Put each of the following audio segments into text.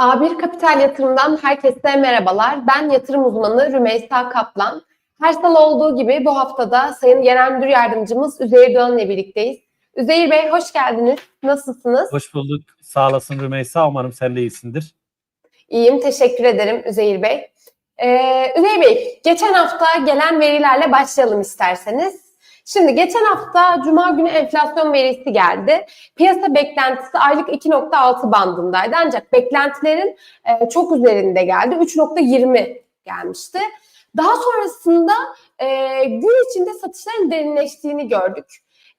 A1 Kapital Yatırım'dan herkese merhabalar. Ben yatırım uzmanı Rümeysa Kaplan. Her sene olduğu gibi bu haftada Sayın Genel Müdür Yardımcımız Üzeyir Doğan ile birlikteyiz. Üzeyir Bey hoş geldiniz. Nasılsınız? Hoş bulduk. Sağ olasın Rümeysa. Umarım sen de iyisindir. İyiyim, teşekkür ederim Üzeyir Bey. Ee, Üzeyir Bey, geçen hafta gelen verilerle başlayalım isterseniz. Şimdi geçen hafta Cuma günü enflasyon verisi geldi. Piyasa beklentisi aylık 2.6 bandındaydı ancak beklentilerin e, çok üzerinde geldi. 3.20 gelmişti. Daha sonrasında e, gün içinde satışların derinleştiğini gördük.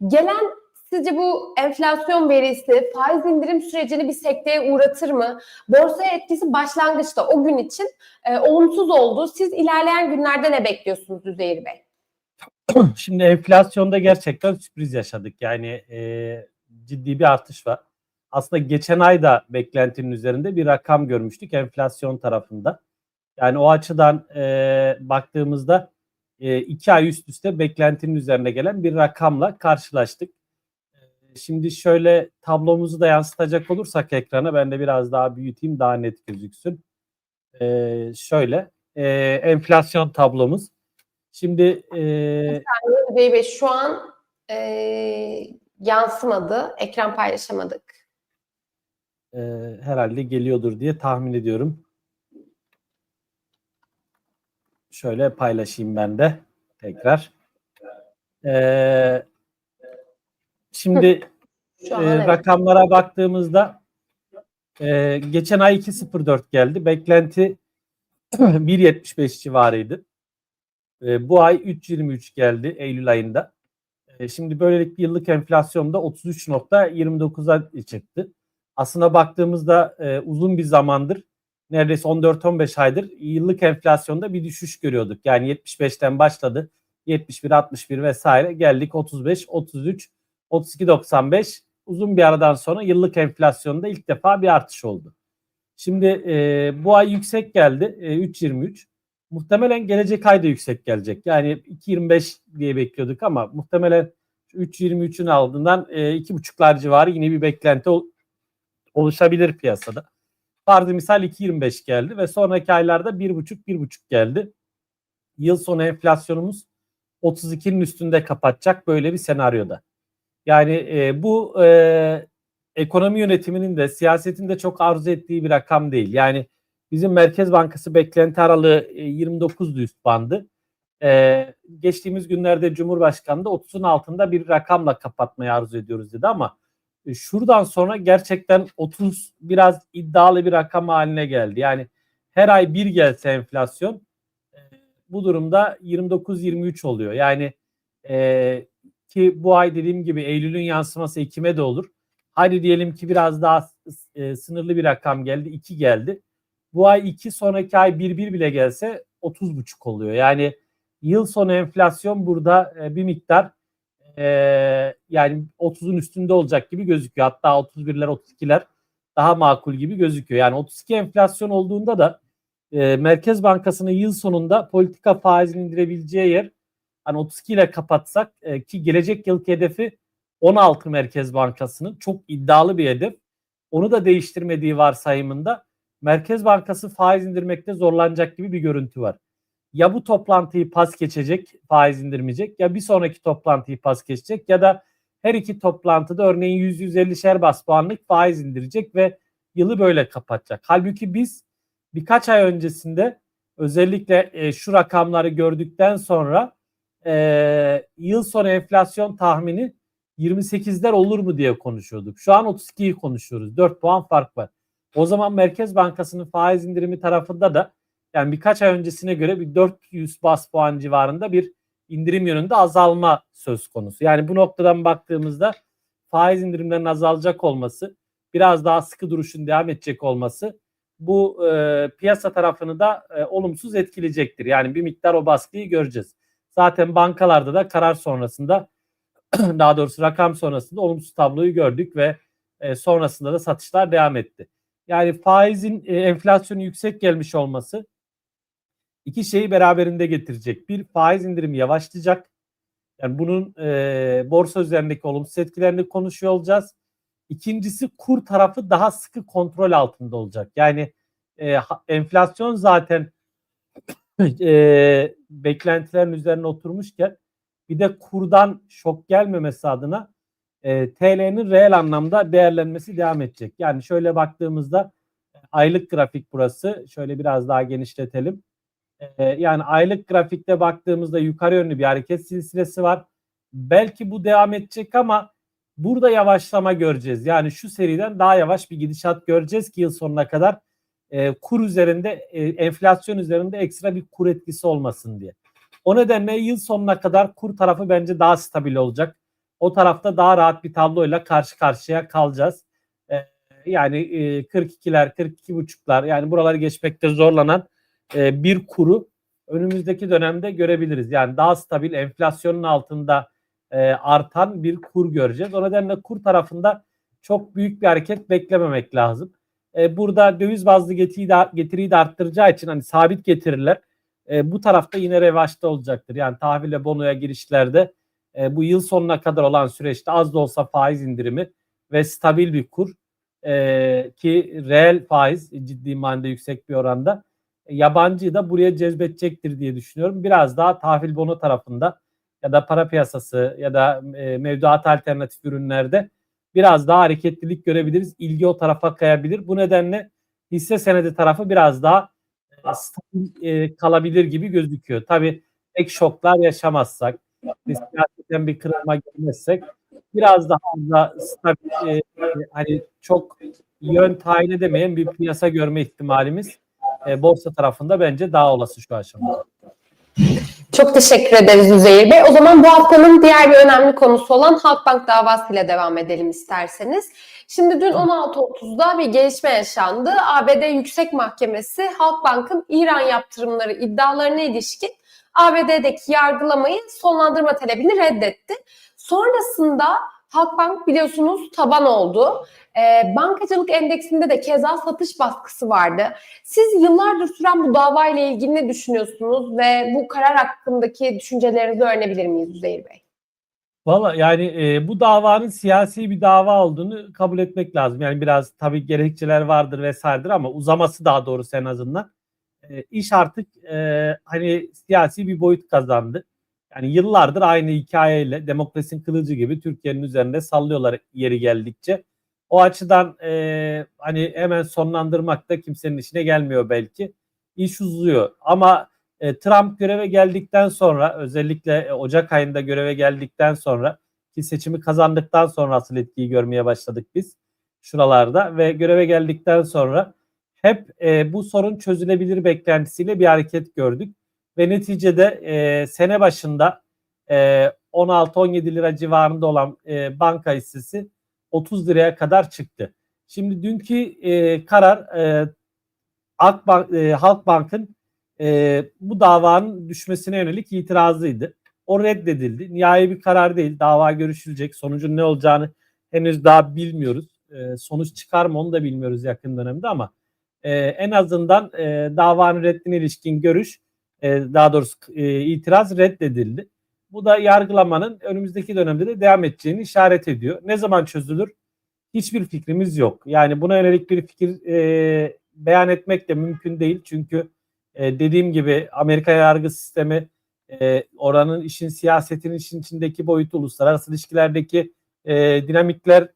Gelen sizce bu enflasyon verisi faiz indirim sürecini bir sekteye uğratır mı? Borsaya etkisi başlangıçta o gün için e, olumsuz oldu. Siz ilerleyen günlerde ne bekliyorsunuz Üzeyir Bey? Şimdi enflasyonda gerçekten sürpriz yaşadık. Yani e, ciddi bir artış var. Aslında geçen ay da beklentinin üzerinde bir rakam görmüştük enflasyon tarafında. Yani o açıdan e, baktığımızda e, iki ay üst üste beklentinin üzerine gelen bir rakamla karşılaştık. E, şimdi şöyle tablomuzu da yansıtacak olursak ekrana ben de biraz daha büyüteyim daha net gözüksün. E, şöyle e, enflasyon tablomuz. Şimdi e, Üzeyir Bey şu an e, yansımadı. Ekran paylaşamadık. e, herhalde geliyordur diye tahmin ediyorum. Şöyle paylaşayım ben de tekrar. E, şimdi e, evet. rakamlara baktığımızda e, geçen ay 2.04 geldi. Beklenti 1.75 civarıydı. E, bu ay 3.23 geldi Eylül ayında. E, şimdi böylelikle yıllık enflasyonda 33.29'a çıktı. Aslına baktığımızda e, uzun bir zamandır neredeyse 14-15 aydır yıllık enflasyonda bir düşüş görüyorduk. Yani 75'ten başladı. 71, 61 vesaire geldik 35, 33, 32.95 uzun bir aradan sonra yıllık enflasyonda ilk defa bir artış oldu. Şimdi e, bu ay yüksek geldi e, 3.23. Muhtemelen gelecek ay yüksek gelecek. Yani 2.25 diye bekliyorduk ama muhtemelen 3.23'ün ardından e, 2.5'lar civarı yine bir beklenti ol- oluşabilir piyasada. Farzı misal 2.25 geldi ve sonraki aylarda 1.5-1.5 geldi. Yıl sonu enflasyonumuz 32'nin üstünde kapatacak böyle bir senaryoda. Yani e, bu e, ekonomi yönetiminin de siyasetin de çok arzu ettiği bir rakam değil. Yani bizim Merkez Bankası beklenti aralığı e, 29'du üst bandı. E, geçtiğimiz günlerde Cumhurbaşkanı da 30'un altında bir rakamla kapatmayı arzu ediyoruz dedi ama e, şuradan sonra gerçekten 30 biraz iddialı bir rakam haline geldi. Yani her ay bir gelse enflasyon e, bu durumda 29-23 oluyor. Yani e, ki bu ay dediğim gibi Eylül'ün yansıması Ekim'e de olur. Hadi diyelim ki biraz daha e, sınırlı bir rakam geldi. 2 geldi. Bu ay 2 sonraki ay 1-1 bile gelse 30,5 oluyor. Yani yıl sonu enflasyon burada e, bir miktar e, yani 30'un üstünde olacak gibi gözüküyor. Hatta 31'ler 32'ler daha makul gibi gözüküyor. Yani 32 enflasyon olduğunda da e, Merkez Bankası'nın yıl sonunda politika faizini indirebileceği yer hani 32 ile kapatsak e, ki gelecek yılki hedefi 16 Merkez Bankası'nın çok iddialı bir hedef. Onu da değiştirmediği varsayımında Merkez Bankası faiz indirmekte zorlanacak gibi bir görüntü var. Ya bu toplantıyı pas geçecek, faiz indirmeyecek ya bir sonraki toplantıyı pas geçecek ya da her iki toplantıda örneğin 100-150 şer bas puanlık faiz indirecek ve yılı böyle kapatacak. Halbuki biz birkaç ay öncesinde özellikle e, şu rakamları gördükten sonra e, yıl sonu enflasyon tahmini 28'ler olur mu diye konuşuyorduk. Şu an 32'yi konuşuyoruz. 4 puan fark var. O zaman Merkez Bankası'nın faiz indirimi tarafında da yani birkaç ay öncesine göre bir 400 bas puan civarında bir indirim yönünde azalma söz konusu. Yani bu noktadan baktığımızda faiz indirimlerinin azalacak olması, biraz daha sıkı duruşun devam edecek olması bu e, piyasa tarafını da e, olumsuz etkileyecektir. Yani bir miktar o baskıyı göreceğiz. Zaten bankalarda da karar sonrasında daha doğrusu rakam sonrasında olumsuz tabloyu gördük ve e, sonrasında da satışlar devam etti. Yani faizin e, enflasyonu yüksek gelmiş olması iki şeyi beraberinde getirecek. Bir faiz indirimi yavaşlayacak. Yani bunun e, borsa üzerindeki olumsuz etkilerini konuşuyor olacağız. İkincisi kur tarafı daha sıkı kontrol altında olacak. Yani e, enflasyon zaten e, beklentilerin üzerine oturmuşken bir de kurdan şok gelmemesi adına e, TL'nin reel anlamda değerlenmesi devam edecek. Yani şöyle baktığımızda aylık grafik burası. Şöyle biraz daha genişletelim. E, yani aylık grafikte baktığımızda yukarı yönlü bir hareket silsilesi var. Belki bu devam edecek ama burada yavaşlama göreceğiz. Yani şu seriden daha yavaş bir gidişat göreceğiz ki yıl sonuna kadar e, kur üzerinde, e, enflasyon üzerinde ekstra bir kur etkisi olmasın diye. O nedenle yıl sonuna kadar kur tarafı bence daha stabil olacak. O tarafta daha rahat bir tabloyla karşı karşıya kalacağız. E, yani e, 42'ler, 42,5'lar yani buraları geçmekte zorlanan e, bir kuru önümüzdeki dönemde görebiliriz. Yani daha stabil, enflasyonun altında e, artan bir kur göreceğiz. O nedenle kur tarafında çok büyük bir hareket beklememek lazım. E, burada döviz bazlı getiriyi de, getiriyi arttıracağı için hani sabit getiriler e, bu tarafta yine revaçta olacaktır. Yani tahvile bonoya girişlerde e, bu yıl sonuna kadar olan süreçte az da olsa faiz indirimi ve stabil bir kur e, ki reel faiz ciddi manada yüksek bir oranda e, yabancıyı da buraya cezbedecektir diye düşünüyorum. Biraz daha tahvil bono tarafında ya da para piyasası ya da e, mevduat alternatif ürünlerde biraz daha hareketlilik görebiliriz. İlgi o tarafa kayabilir. Bu nedenle hisse senedi tarafı biraz daha e, stabil e, kalabilir gibi gözüküyor. Tabii ek şoklar yaşamazsak, siyasetten bir kırılma gelmezsek biraz daha fazla stabil, e, hani çok yön tayin edemeyen bir piyasa görme ihtimalimiz e, borsa tarafında bence daha olası şu aşamada. Çok teşekkür ederiz Üzeyir Bey. O zaman bu haftanın diğer bir önemli konusu olan Halkbank davasıyla devam edelim isterseniz. Şimdi dün 16.30'da bir gelişme yaşandı. ABD Yüksek Mahkemesi Halkbank'ın İran yaptırımları iddialarına ilişkin ABD'deki yargılamayı sonlandırma talebini reddetti. Sonrasında Halkbank biliyorsunuz taban oldu. Ee, bankacılık endeksinde de keza satış baskısı vardı. Siz yıllardır süren bu davayla ilgili ne düşünüyorsunuz ve bu karar hakkındaki düşüncelerinizi öğrenebilir miyiz Üzeyir Bey? Valla yani e, bu davanın siyasi bir dava olduğunu kabul etmek lazım. Yani biraz tabii gerekçeler vardır vesairedir ama uzaması daha doğrusu en azından. E, iş artık e, hani siyasi bir boyut kazandı. Yani yıllardır aynı hikayeyle demokrasinin kılıcı gibi Türkiye'nin üzerinde sallıyorlar yeri geldikçe. O açıdan e, hani hemen sonlandırmak da kimsenin işine gelmiyor belki. İş uzuyor ama e, Trump göreve geldikten sonra özellikle e, Ocak ayında göreve geldikten sonra ki seçimi kazandıktan sonra asıl etkiyi görmeye başladık biz şuralarda ve göreve geldikten sonra hep e, bu sorun çözülebilir beklentisiyle bir hareket gördük ve neticede e, sene başında e, 16-17 lira civarında olan e, banka hissesi 30 liraya kadar çıktı. Şimdi dünkü e, karar e, Akbank, e, Halkbank'ın e, bu davanın düşmesine yönelik itirazıydı. O reddedildi. Nihai bir karar değil. Dava görüşülecek. Sonucun ne olacağını henüz daha bilmiyoruz. E, sonuç çıkar mı onu da bilmiyoruz yakın dönemde ama e, en azından e, davanın reddine ilişkin görüş e, daha doğrusu e, itiraz reddedildi. Bu da yargılamanın önümüzdeki dönemde de devam edeceğini işaret ediyor. Ne zaman çözülür? Hiçbir fikrimiz yok. Yani buna yönelik bir fikir e, beyan etmek de mümkün değil. Çünkü e, dediğim gibi Amerika yargı sistemi e, oranın işin siyasetin işin içindeki boyutu uluslararası ilişkilerdeki e, dinamikler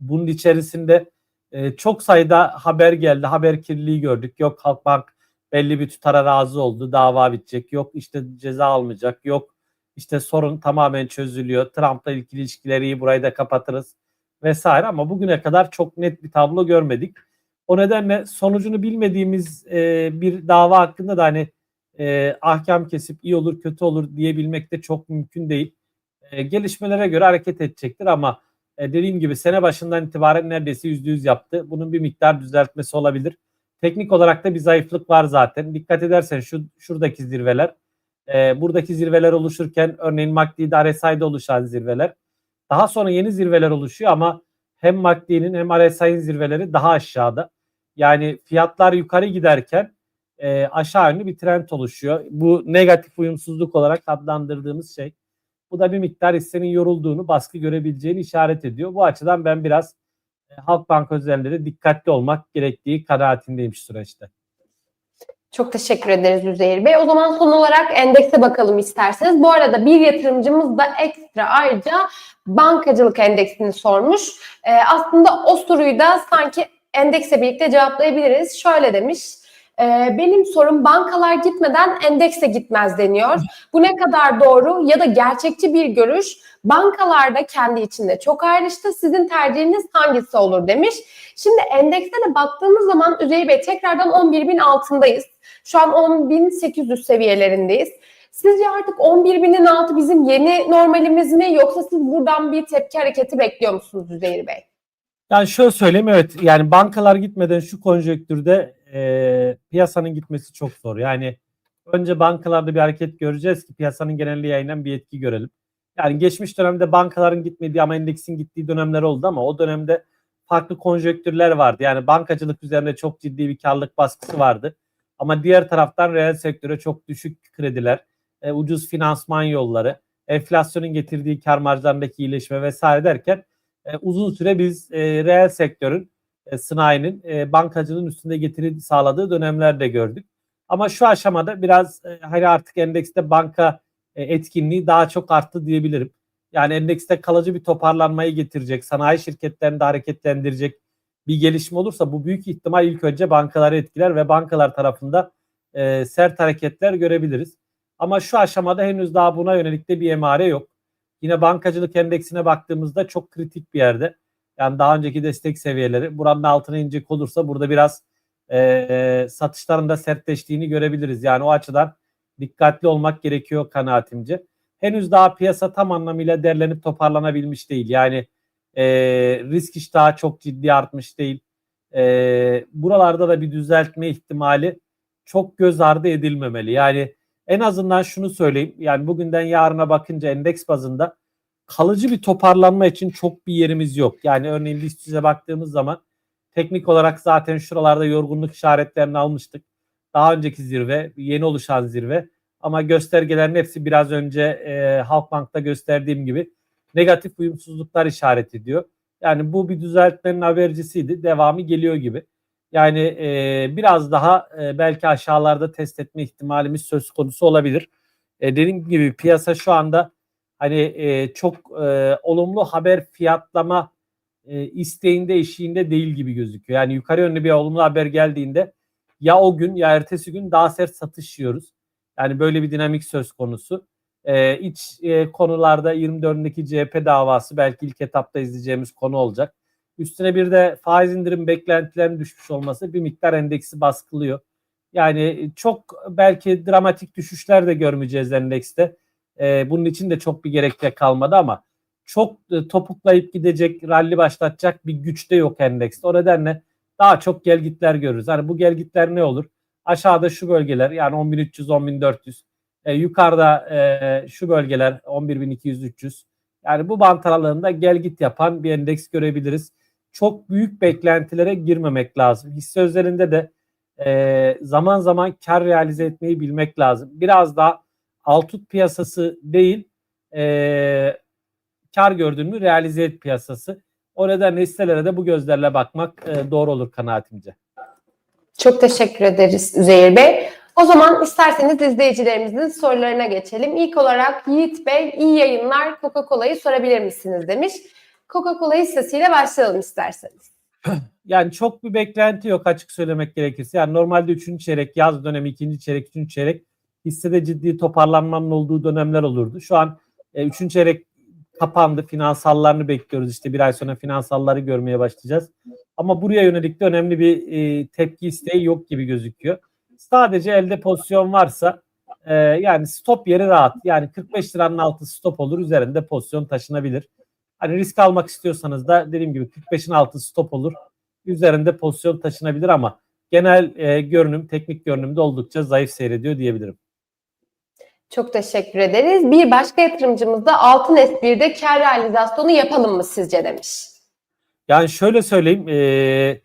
bunun içerisinde e, çok sayıda haber geldi. Haber kirliliği gördük. Yok Halkbank belli bir tutara razı oldu. Dava bitecek. Yok işte ceza almayacak. Yok işte sorun tamamen çözülüyor. Trump'la ilgili ilişkileri burayı da kapatırız vesaire ama bugüne kadar çok net bir tablo görmedik. O nedenle sonucunu bilmediğimiz e, bir dava hakkında da hani e, ahkam kesip iyi olur kötü olur diyebilmek de çok mümkün değil. E, gelişmelere göre hareket edecektir ama e, dediğim gibi sene başından itibaren neredeyse yüzde yüz yaptı. Bunun bir miktar düzeltmesi olabilir. Teknik olarak da bir zayıflık var zaten. Dikkat edersen şu şuradaki zirveler, e, buradaki zirveler oluşurken örneğin MACD'de RSI'de oluşan zirveler. Daha sonra yeni zirveler oluşuyor ama hem MACD'nin hem RSI'nin zirveleri daha aşağıda. Yani fiyatlar yukarı giderken e, aşağı yönlü bir trend oluşuyor. Bu negatif uyumsuzluk olarak adlandırdığımız şey. Bu da bir miktar hissenin yorulduğunu, baskı görebileceğini işaret ediyor. Bu açıdan ben biraz e, Halkbank özelinde de dikkatli olmak gerektiği kanaatindeyim şu süreçte. Çok teşekkür ederiz Üzeyir Bey. O zaman son olarak endekse bakalım isterseniz. Bu arada bir yatırımcımız da ekstra ayrıca bankacılık endeksini sormuş. Ee, aslında o soruyu da sanki endekse birlikte cevaplayabiliriz. Şöyle demiş. "Ee, benim sorum bankalar gitmeden endekse gitmez deniyor. Bu ne kadar doğru ya da gerçekçi bir görüş? Bankalarda kendi içinde çok ayrıştı. Sizin tercihiniz hangisi olur demiş. Şimdi endekse de baktığımız zaman Üzeyir Bey tekrardan 11.000 altındayız. Şu an 10.800 seviyelerindeyiz. Sizce artık 11.000'in altı bizim yeni normalimiz mi yoksa siz buradan bir tepki hareketi bekliyor musunuz Üzeyir Bey? Yani şöyle söyleyeyim evet yani bankalar gitmeden şu konjonktürde e, piyasanın gitmesi çok zor. Yani önce bankalarda bir hareket göreceğiz ki piyasanın genelliği yayından bir etki görelim. Yani geçmiş dönemde bankaların gitmediği ama endeksin gittiği dönemler oldu ama o dönemde farklı konjonktürler vardı. Yani bankacılık üzerinde çok ciddi bir karlılık baskısı vardı. Ama diğer taraftan reel sektöre çok düşük krediler, e, ucuz finansman yolları, enflasyonun getirdiği kar marjlarındaki iyileşme vesaire derken e, uzun süre biz e, reel sektörün, e, sanayinin, e, bankacılığın üstünde getiri sağladığı dönemler de gördük. Ama şu aşamada biraz e, hani artık endekste banka e, etkinliği daha çok arttı diyebilirim. Yani endekste kalıcı bir toparlanmayı getirecek, sanayi şirketlerini de hareketlendirecek bir gelişme olursa bu büyük ihtimal ilk önce bankaları etkiler ve bankalar tarafında e, sert hareketler görebiliriz. Ama şu aşamada henüz daha buna yönelik de bir emare yok. Yine bankacılık endeksine baktığımızda çok kritik bir yerde. Yani daha önceki destek seviyeleri buranın altına inecek olursa burada biraz e, satışların da sertleştiğini görebiliriz. Yani o açıdan dikkatli olmak gerekiyor kanaatimce. Henüz daha piyasa tam anlamıyla derlenip toparlanabilmiş değil. Yani e, risk iştahı çok ciddi artmış değil. E, buralarda da bir düzeltme ihtimali çok göz ardı edilmemeli. Yani en azından şunu söyleyeyim. Yani bugünden yarına bakınca endeks bazında kalıcı bir toparlanma için çok bir yerimiz yok. Yani örneğin BIST 100'e baktığımız zaman teknik olarak zaten şuralarda yorgunluk işaretlerini almıştık. Daha önceki zirve, yeni oluşan zirve. Ama göstergelerin hepsi biraz önce e, Halkbank'ta gösterdiğim gibi negatif uyumsuzluklar işaret ediyor. Yani bu bir düzeltmenin habercisiydi. Devamı geliyor gibi. Yani e, biraz daha e, belki aşağılarda test etme ihtimalimiz söz konusu olabilir. E, dediğim gibi piyasa şu anda hani e, çok e, olumlu haber fiyatlama e, isteğinde eşiğinde değil gibi gözüküyor. Yani yukarı yönlü bir olumlu haber geldiğinde ya o gün ya ertesi gün daha sert satış yiyoruz. Yani böyle bir dinamik söz konusu. E, iç e, konularda 24'ündeki CHP davası belki ilk etapta izleyeceğimiz konu olacak. Üstüne bir de faiz indirim beklentilerinin düşmüş olması bir miktar endeksi baskılıyor. Yani çok belki dramatik düşüşler de görmeyeceğiz endekste. Ee, bunun için de çok bir gerekçe kalmadı ama çok e, topuklayıp gidecek, ralli başlatacak bir güç de yok endekste. O nedenle daha çok gelgitler görürüz. Hani bu gelgitler ne olur? Aşağıda şu bölgeler yani 10.300, 10.400. E, yukarıda e, şu bölgeler 11.200, 300. Yani bu bant aralığında gelgit yapan bir endeks görebiliriz çok büyük beklentilere girmemek lazım. Hisse özelinde de e, zaman zaman kar realize etmeyi bilmek lazım. Biraz daha altut piyasası değil e, kar gördün mü realize et piyasası. O nedenle hisselere de bu gözlerle bakmak e, doğru olur kanaatimce. Çok teşekkür ederiz Üzeyir Bey. O zaman isterseniz izleyicilerimizin sorularına geçelim. İlk olarak Yiğit Bey iyi yayınlar Coca-Cola'yı sorabilir misiniz demiş. Coca-Cola hissesiyle başlayalım isterseniz. Yani çok bir beklenti yok açık söylemek gerekirse. Yani normalde 3. çeyrek, yaz dönemi, 2. çeyrek, 3. çeyrek hissede ciddi toparlanmanın olduğu dönemler olurdu. Şu an 3. E, çeyrek kapandı. Finansallarını bekliyoruz. İşte bir ay sonra finansalları görmeye başlayacağız. Ama buraya yönelik de önemli bir e, tepki isteği yok gibi gözüküyor. Sadece elde pozisyon varsa e, yani stop yeri rahat. Yani 45 liranın altı stop olur. Üzerinde pozisyon taşınabilir. Hani risk almak istiyorsanız da dediğim gibi 45'in altı stop olur. Üzerinde pozisyon taşınabilir ama genel e, görünüm, teknik görünümde oldukça zayıf seyrediyor diyebilirim. Çok teşekkür ederiz. Bir başka yatırımcımız da Altın S1'de kar realizasyonu yapalım mı sizce demiş. Yani şöyle söyleyeyim, e,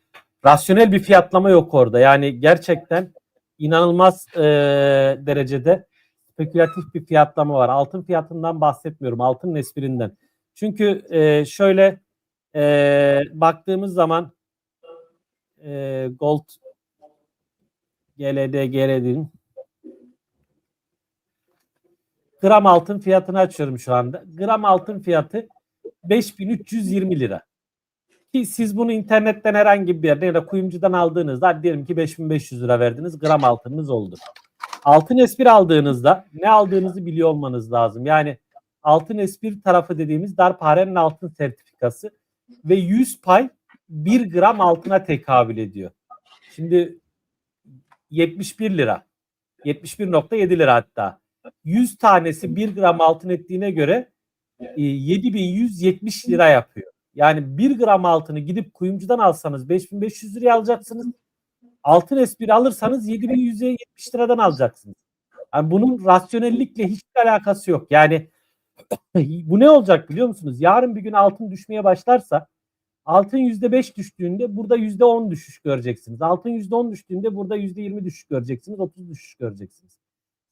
rasyonel bir fiyatlama yok orada. Yani gerçekten inanılmaz e, derecede spekülatif bir fiyatlama var. Altın fiyatından bahsetmiyorum. Altının esprinden. Çünkü e, şöyle e, baktığımız zaman e, gold GLD GLD'nin gram altın fiyatını açıyorum şu anda. Gram altın fiyatı 5320 lira. Ki siz bunu internetten herhangi bir yerde ya da kuyumcudan aldığınızda diyelim ki 5500 lira verdiniz gram altınınız oldu. Altın espir aldığınızda ne aldığınızı biliyor olmanız lazım. Yani altın espir tarafı dediğimiz darphanenin altın sertifikası ve 100 pay 1 gram altına tekabül ediyor. Şimdi 71 lira. 71.7 lira hatta. 100 tanesi 1 gram altın ettiğine göre e, 7170 lira yapıyor. Yani 1 gram altını gidip kuyumcudan alsanız 5500 liraya alacaksınız. Altın espri alırsanız 7170 liradan alacaksınız. Yani bunun rasyonellikle hiçbir alakası yok. Yani bu ne olacak biliyor musunuz? Yarın bir gün altın düşmeye başlarsa altın %5 düştüğünde burada %10 düşüş göreceksiniz. Altın %10 düştüğünde burada %20 düşüş göreceksiniz. 30 düşüş göreceksiniz.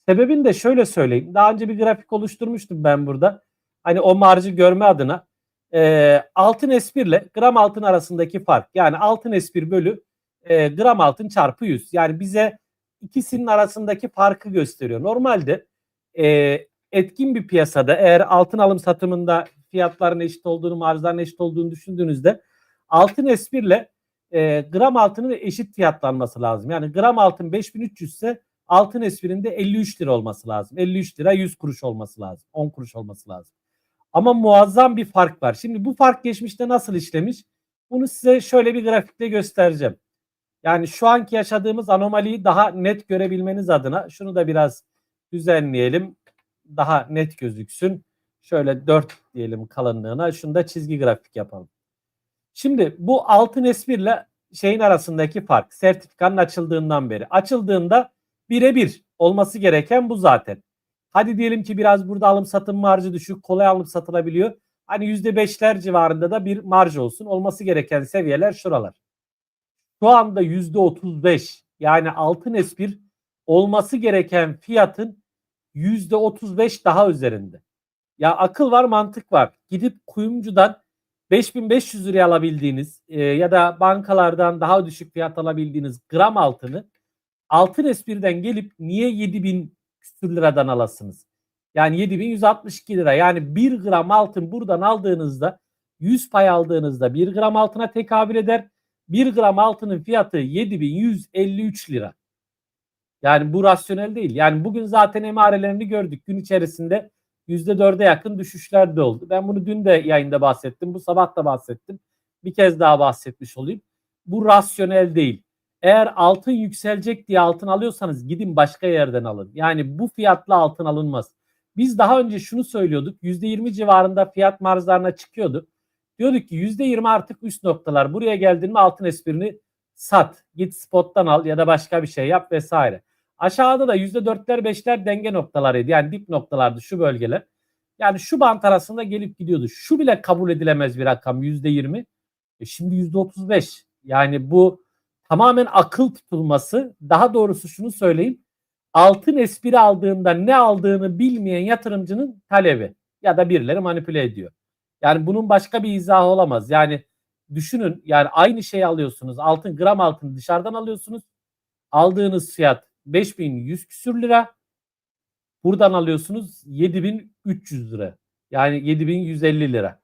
Sebebini de şöyle söyleyeyim. Daha önce bir grafik oluşturmuştum ben burada. Hani o marjı görme adına. Ee, altın espirle gram altın arasındaki fark. Yani altın espir bölü e, gram altın çarpı 100. Yani bize ikisinin arasındaki farkı gösteriyor. Normalde e, etkin bir piyasada eğer altın alım satımında fiyatların eşit olduğunu, marzların eşit olduğunu düşündüğünüzde altın espirle e, gram altının eşit fiyatlanması lazım. Yani gram altın 5300 ise altın espirinde 53 lira olması lazım. 53 lira 100 kuruş olması lazım. 10 kuruş olması lazım. Ama muazzam bir fark var. Şimdi bu fark geçmişte nasıl işlemiş? Bunu size şöyle bir grafikle göstereceğim. Yani şu anki yaşadığımız anomaliyi daha net görebilmeniz adına şunu da biraz düzenleyelim. Daha net gözüksün. Şöyle 4 diyelim kalınlığına. Şunu da çizgi grafik yapalım. Şimdi bu altın espirle şeyin arasındaki fark sertifikanın açıldığından beri. Açıldığında birebir olması gereken bu zaten. Hadi diyelim ki biraz burada alım satım marjı düşük, kolay alım satılabiliyor. Hani %5'ler civarında da bir marj olsun. Olması gereken seviyeler şuralar. Şu anda %35 yani altın espir olması gereken fiyatın %35 daha üzerinde. Ya akıl var mantık var. Gidip kuyumcudan 5500 liraya alabildiğiniz e, ya da bankalardan daha düşük fiyat alabildiğiniz gram altını altın espriden gelip niye 7000 küsür liradan alasınız? Yani 7162 lira. Yani 1 gram altın buradan aldığınızda 100 pay aldığınızda 1 gram altına tekabül eder. 1 gram altının fiyatı 7153 lira. Yani bu rasyonel değil. Yani bugün zaten emarelerini gördük. Gün içerisinde %4'e yakın düşüşler de oldu. Ben bunu dün de yayında bahsettim. Bu sabah da bahsettim. Bir kez daha bahsetmiş olayım. Bu rasyonel değil. Eğer altın yükselecek diye altın alıyorsanız gidin başka yerden alın. Yani bu fiyatla altın alınmaz. Biz daha önce şunu söylüyorduk. %20 civarında fiyat marzlarına çıkıyordu. Diyorduk ki %20 artık üst noktalar. Buraya geldiğinde altın esprini sat. Git spottan al ya da başka bir şey yap vesaire. Aşağıda da %4'ler 5'ler denge noktalarıydı. Yani dip noktalardı şu bölgeler. Yani şu bant arasında gelip gidiyordu. Şu bile kabul edilemez bir rakam %20. E şimdi %35. Yani bu tamamen akıl tutulması. Daha doğrusu şunu söyleyeyim. Altın espri aldığında ne aldığını bilmeyen yatırımcının talebi ya da birileri manipüle ediyor. Yani bunun başka bir izahı olamaz. Yani düşünün yani aynı şeyi alıyorsunuz. Altın gram altın dışarıdan alıyorsunuz. Aldığınız fiyat 5100 küsür lira. Buradan alıyorsunuz 7300 lira. Yani 7150 lira.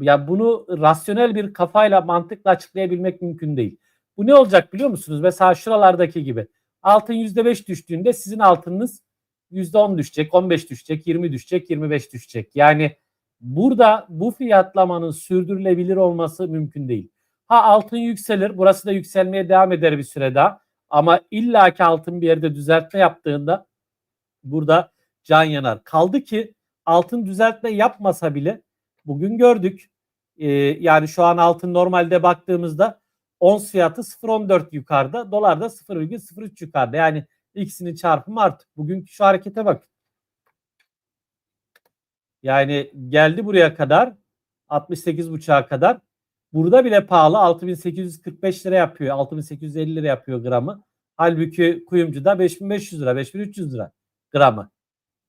Ya bunu rasyonel bir kafayla mantıkla açıklayabilmek mümkün değil. Bu ne olacak biliyor musunuz? Mesela şuralardaki gibi. Altın %5 düştüğünde sizin altınınız %10 düşecek, 15 düşecek, 20 düşecek, 25 düşecek. Yani burada bu fiyatlamanın sürdürülebilir olması mümkün değil. Ha altın yükselir, burası da yükselmeye devam eder bir süre daha. Ama illaki altın bir yerde düzeltme yaptığında burada can yanar. Kaldı ki altın düzeltme yapmasa bile bugün gördük. Ee, yani şu an altın normalde baktığımızda ons fiyatı 0.14 yukarıda, dolar da 0.03 yukarıda. Yani ikisinin çarpımı artık. Bugünkü şu harekete bak. Yani geldi buraya kadar 68.5'a kadar. Burada bile pahalı 6845 lira yapıyor. 6850 lira yapıyor gramı. Halbuki kuyumcuda 5500 lira, 5300 lira gramı.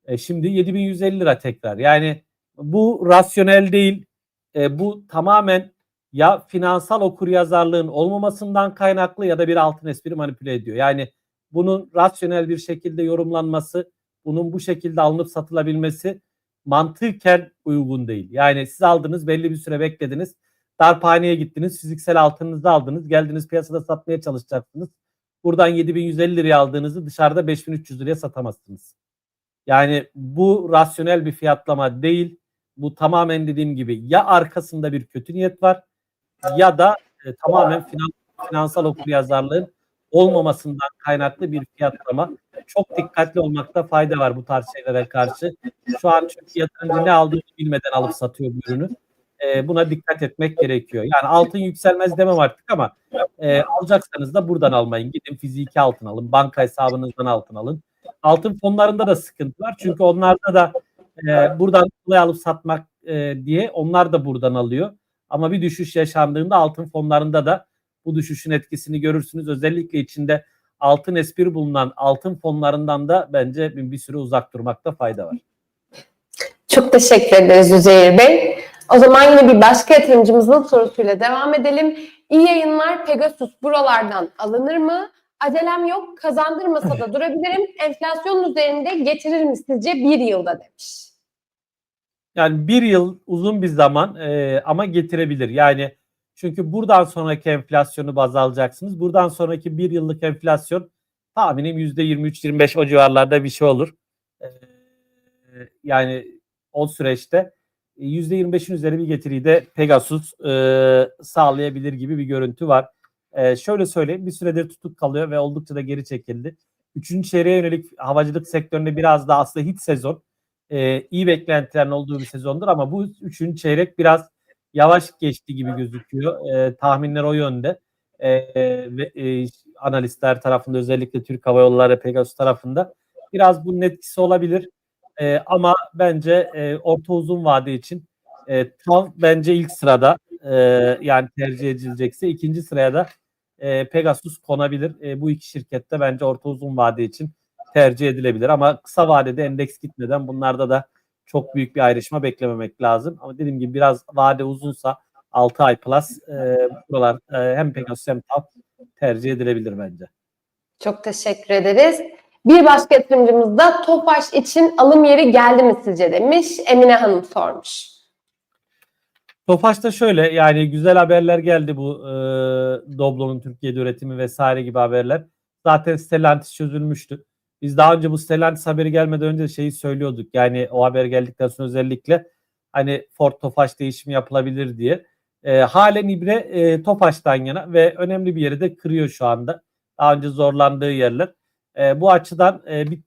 E, şimdi 7150 lira tekrar. Yani bu rasyonel değil. E, bu tamamen ya finansal okuryazarlığın olmamasından kaynaklı ya da bir altın espri manipüle ediyor. Yani bunun rasyonel bir şekilde yorumlanması, bunun bu şekilde alınıp satılabilmesi mantıken uygun değil. Yani siz aldınız belli bir süre beklediniz. Darphaneye gittiniz, fiziksel altınınızı aldınız, geldiniz piyasada satmaya çalışacaksınız. Buradan 7150 liraya aldığınızı dışarıda 5300 liraya satamazsınız. Yani bu rasyonel bir fiyatlama değil. Bu tamamen dediğim gibi ya arkasında bir kötü niyet var ya da e, tamamen finan- finansal okuryazarlığın olmamasından kaynaklı bir fiyatlama. Çok dikkatli olmakta fayda var bu tarz şeylere karşı. Şu an çünkü yatırımcı ne aldığını bilmeden alıp satıyor bu ürünü. E, buna dikkat etmek gerekiyor. Yani altın yükselmez demem artık ama e, alacaksanız da buradan almayın. Gidin fiziki altın alın. Banka hesabınızdan altın alın. Altın fonlarında da sıkıntı var. Çünkü onlarda da e, buradan alıp satmak e, diye onlar da buradan alıyor. Ama bir düşüş yaşandığında altın fonlarında da bu düşüşün etkisini görürsünüz. Özellikle içinde altın espri bulunan altın fonlarından da bence bir, bir süre uzak durmakta fayda var. Çok teşekkür ederiz Üzeyir Bey. O zaman yine bir başka yatırımcımızın sorusuyla devam edelim. İyi yayınlar Pegasus buralardan alınır mı? Acelem yok kazandırmasa da durabilirim. Enflasyonun üzerinde getirir mi sizce bir yılda demiş. Yani bir yıl uzun bir zaman e, ama getirebilir. Yani çünkü buradan sonraki enflasyonu baz alacaksınız. Buradan sonraki bir yıllık enflasyon tahminim %23-25 o civarlarda bir şey olur. E, yani o süreçte %25'in üzeri bir getiriyi de Pegasus e, sağlayabilir gibi bir görüntü var. E, şöyle söyleyeyim bir süredir tutuk kalıyor ve oldukça da geri çekildi. Üçüncü çeyreğe yönelik havacılık sektöründe biraz daha aslında hit sezon e, iyi beklentilerin olduğu bir sezondur ama bu üçüncü çeyrek biraz yavaş geçti gibi gözüküyor. E, tahminler o yönde. E, ve e, analistler tarafında özellikle Türk Hava Yolları Pegasus tarafında biraz bunun etkisi olabilir. E, ama bence e, orta uzun vade için e, TAV bence ilk sırada e, yani tercih edilecekse ikinci sıraya da e, Pegasus konabilir. E, bu iki şirkette bence orta uzun vade için tercih edilebilir ama kısa vadede endeks gitmeden bunlarda da çok büyük bir ayrışma beklememek lazım. Ama dediğim gibi biraz vade uzunsa 6 ay plus e, buralar e, hem Pegasus hem TAP tercih edilebilir bence. Çok teşekkür ederiz. Bir başka yatırımcımız da Tofaş için alım yeri geldi mi sizce demiş. Emine Hanım sormuş. Tofaş'ta şöyle yani güzel haberler geldi bu e, Doblo'nun Türkiye'de üretimi vesaire gibi haberler. Zaten Stellantis çözülmüştü. Biz daha önce bu Stellantis haberi gelmeden önce şeyi söylüyorduk. Yani o haber geldikten sonra özellikle hani Ford Tofaş değişimi yapılabilir diye. E, halen İbre e, Tofaş'tan yana ve önemli bir yeri de kırıyor şu anda. Daha önce zorlandığı yerler. E, bu açıdan e, bir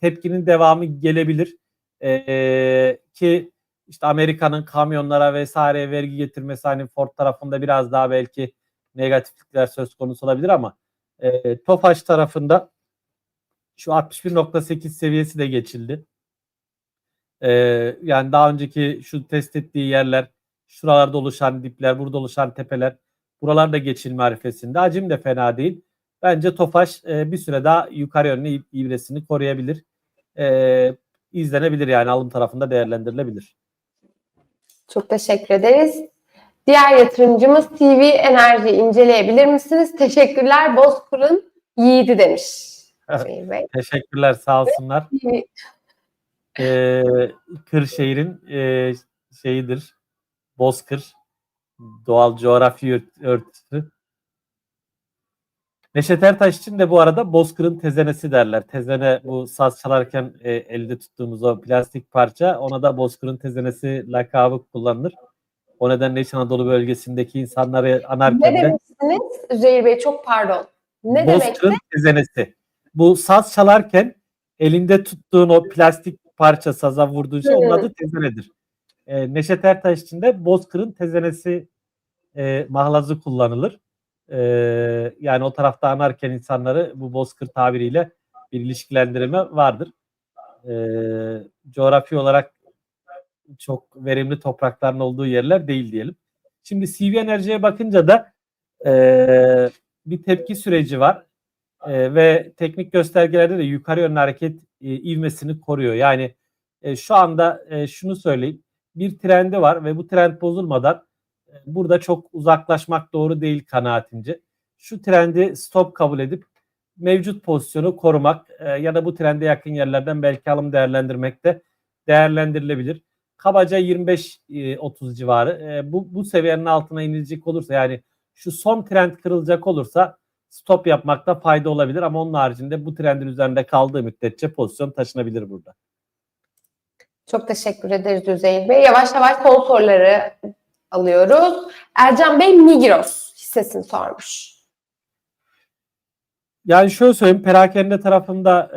tepkinin devamı gelebilir. E, ki işte Amerika'nın kamyonlara vesaire vergi getirmesi hani Ford tarafında biraz daha belki negatiflikler söz konusu olabilir ama e, Tofaş tarafında şu 61.8 seviyesi de geçildi. Ee, yani daha önceki şu test ettiği yerler, şuralarda oluşan dipler, burada oluşan tepeler, buralar da geçilme arifesinde. Hacim de fena değil. Bence Tofaş e, bir süre daha yukarı yönlü ibresini koruyabilir. E, izlenebilir yani alım tarafında değerlendirilebilir. Çok teşekkür ederiz. Diğer yatırımcımız TV Enerji inceleyebilir misiniz? Teşekkürler Bozkur'un yiğidi demiş. Bey. Teşekkürler sağ olsunlar. Ee, Kırşehir'in e, şeyidir. Bozkır. Doğal coğrafi ört- örtüsü. Neşet Ertaş için de bu arada Bozkır'ın tezenesi derler. Tezene bu saz çalarken e, elde tuttuğumuz o plastik parça ona da Bozkır'ın tezenesi lakabı kullanılır. O nedenle İç Anadolu bölgesindeki insanları anarken Ne de demiştiniz? Üzeyir Bey çok pardon. Ne demek? Bozkır'ın tezenesi. Bu saz çalarken elinde tuttuğun o plastik parça saza vurduğun şey onun adı tezenedir. Ee, Neşet Ertaş için de Bozkır'ın tezenesi e, mahlazı kullanılır. Ee, yani o tarafta anarken insanları bu Bozkır tabiriyle bir ilişkilendirme vardır. Ee, coğrafi olarak çok verimli toprakların olduğu yerler değil diyelim. Şimdi CV Enerji'ye bakınca da e, bir tepki süreci var. E, ve teknik göstergelerde de yukarı yönlü hareket e, ivmesini koruyor. Yani e, şu anda e, şunu söyleyeyim. Bir trendi var ve bu trend bozulmadan e, burada çok uzaklaşmak doğru değil kanaatimce. Şu trendi stop kabul edip mevcut pozisyonu korumak e, ya da bu trende yakın yerlerden belki alım değerlendirmek de değerlendirilebilir. Kabaca 25-30 civarı. E, bu, bu seviyenin altına inilecek olursa yani şu son trend kırılacak olursa stop yapmakta fayda olabilir ama onun haricinde bu trendin üzerinde kaldığı müddetçe pozisyon taşınabilir burada. Çok teşekkür ederiz Üzeyir Bey. Yavaş yavaş son soruları alıyoruz. Ercan Bey Migros hissesini sormuş. Yani şöyle söyleyeyim perakende tarafında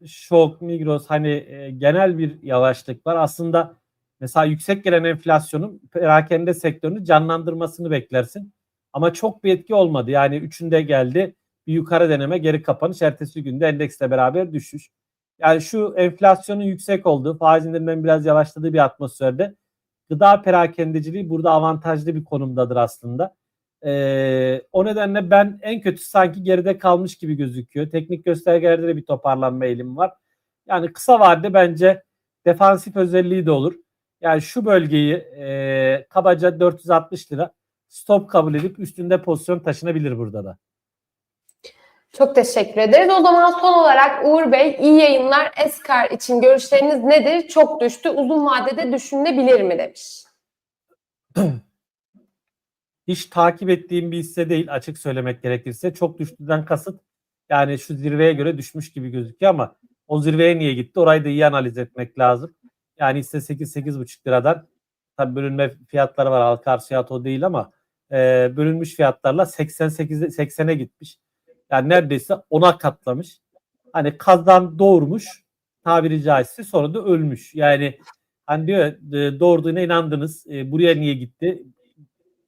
e, şok, Migros hani e, genel bir yavaşlık var. Aslında mesela yüksek gelen enflasyonun perakende sektörünü canlandırmasını beklersin. Ama çok bir etki olmadı. Yani üçünde geldi bir yukarı deneme geri kapanış. Ertesi günde endeksle beraber düşüş. Yani şu enflasyonun yüksek olduğu, faiz indirimlerinin biraz yavaşladığı bir atmosferde gıda perakendeciliği burada avantajlı bir konumdadır aslında. Ee, o nedenle ben en kötü sanki geride kalmış gibi gözüküyor. Teknik göstergelerde de bir toparlanma eğilimi var. Yani kısa vadede bence defansif özelliği de olur. Yani şu bölgeyi e, kabaca 460 lira stop kabul edip üstünde pozisyon taşınabilir burada da. Çok teşekkür ederiz. O zaman son olarak Uğur Bey iyi yayınlar. Eskar için görüşleriniz nedir? Çok düştü. Uzun vadede düşünülebilir mi demiş. Hiç takip ettiğim bir hisse değil açık söylemek gerekirse. Çok düştüden kasıt yani şu zirveye göre düşmüş gibi gözüküyor ama o zirveye niye gitti? Orayı da iyi analiz etmek lazım. Yani hisse 8-8,5 liradan tabii bölünme fiyatları var. Halka arz fiyatı o değil ama e, bölünmüş fiyatlarla 88'e 80'e gitmiş. Yani neredeyse 10'a katlamış. Hani kazdan doğurmuş tabiri caizse sonra da ölmüş. Yani hani diyor e, doğurduğuna inandınız. E, buraya niye gitti?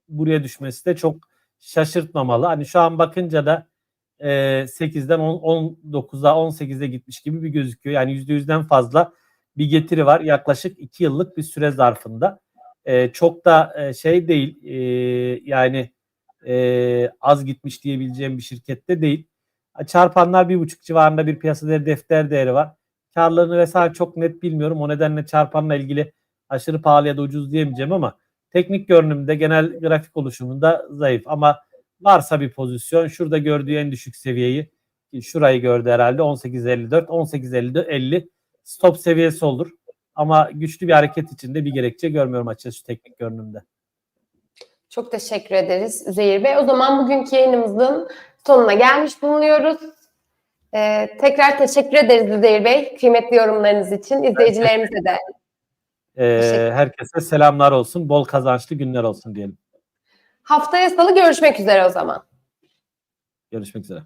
Buraya düşmesi de çok şaşırtmamalı. Hani şu an bakınca da e, 8'den 10, 19'a 18'e gitmiş gibi bir gözüküyor. Yani %100'den fazla bir getiri var yaklaşık 2 yıllık bir süre zarfında. E, çok da e, şey değil e, yani e, az gitmiş diyebileceğim bir şirkette değil. Çarpanlar bir buçuk civarında bir piyasa değeri defter değeri var. Karlarını vesaire çok net bilmiyorum. O nedenle çarpanla ilgili aşırı pahalı ya da ucuz diyemeyeceğim ama teknik görünümde genel grafik oluşumunda zayıf. Ama varsa bir pozisyon şurada gördüğü en düşük seviyeyi şurayı gördü herhalde 18.54 18.50 stop seviyesi olur. Ama güçlü bir hareket içinde bir gerekçe görmüyorum açıkçası teknik görünümde. Çok teşekkür ederiz Üzeyir Bey. O zaman bugünkü yayınımızın sonuna gelmiş bulunuyoruz. Ee, tekrar teşekkür ederiz Üzeyir Bey. Kıymetli yorumlarınız için. İzleyicilerimize de. Ee, herkese selamlar olsun. Bol kazançlı günler olsun diyelim. Haftaya salı görüşmek üzere o zaman. Görüşmek üzere.